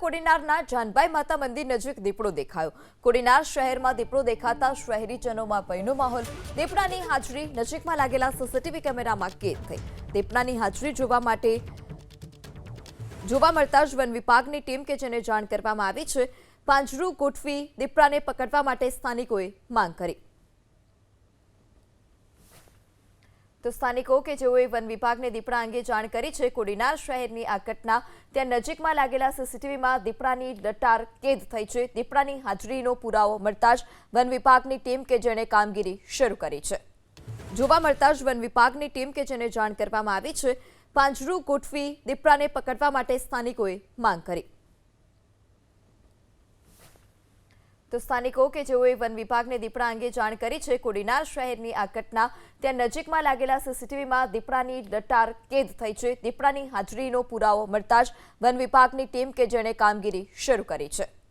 કોડીનારના જાનભાઈ માતા મંદિર નજીક દીપડો દેખાયો. કોડીનાર શહેરમાં દીપડો દેખાતા શહેરીજનોમાં ભયનો માહોલ. દીપડાની હાજરી નજીકમાં લાગેલા સીસીટીવી કેમેરામાં કેદ થઈ. દીપડાની હાજરી જોવા માટે જોવા મળતા જ વન વિભાગની ટીમ કે જેને જાણ કરવામાં આવી છે, પાંજરું ગોઠવી દીપડાને પકડવા માટે સ્થાનિકોએ માંગ કરી. તો સ્થાનિકો કે જેઓએ વન વિભાગને દીપડા અંગે જાણ કરી છે, કોડીનાર શહેરની આ ઘટના ત્યાં નજીકમાં લાગેલા સીસીટીવીમાં દીપડાની લટાર કેદ થઈ છે. દીપડાની હાજરીનો પુરાવો મળતા જ વન વિભાગની ટીમ કે જેણે કામગીરી શરૂ કરી છે. જોવા મળતા જ વન વિભાગની ટીમ કે જેને જાણ કરવામાં આવી છે, પાંજરું ગોઠવી દીપડાને પકડવા માટે સ્થાનિકોએ માંગ કરી. તો સ્થાનિકો કે જેઓએ વન વિભાગને દીપડા અંગે જાણ કરી છે, કોડીનાર શહેરની આ ઘટના ત્યાં નજીકમાં લાગેલા સીસીટીવીમાં દીપડાની લટાર કેદ થઈ છે. દીપડાની હાજરીનો પુરાવો મળતા જ વન વિભાગની ટીમ કે જેણે કામગીરી શરૂ કરી છે.